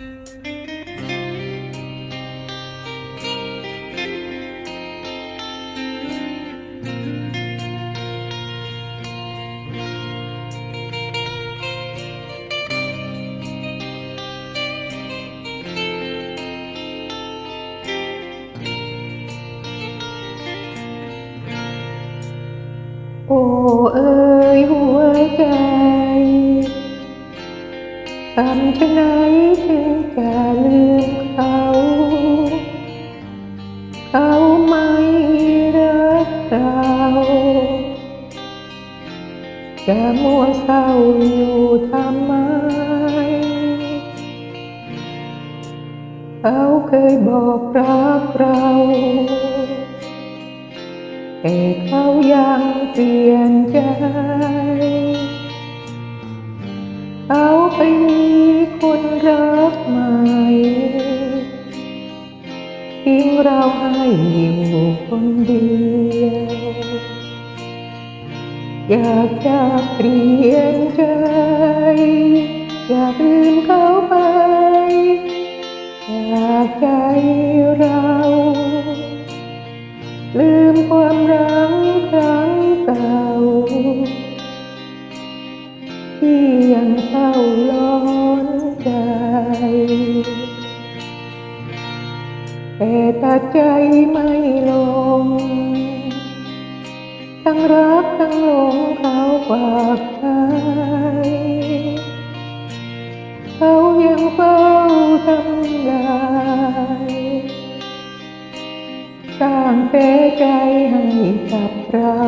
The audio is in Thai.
โอ้ ทำชะไหนถึงจะลืมเขา เขาไม่รักเราจะมัวเศร้าอยู่ทำไม เขาเคยบอกรักเราแต่เขายังเปลี่ยนใจ เขาไป รักใหม่ทิ้งเราให้อยู่คนเดียว อยากจะเปลี่ยนใจ อยากลืมเขาไป อยากใจเรา ลืมความรักครั้งเก่าที่ยังเศร้ารอ แต่ตัดใจไม่ลง ทั้งรักทั้งหลงเขาฝากใจเขายังเฝ้าทำลายสร้างแต่ใจให้กับเรา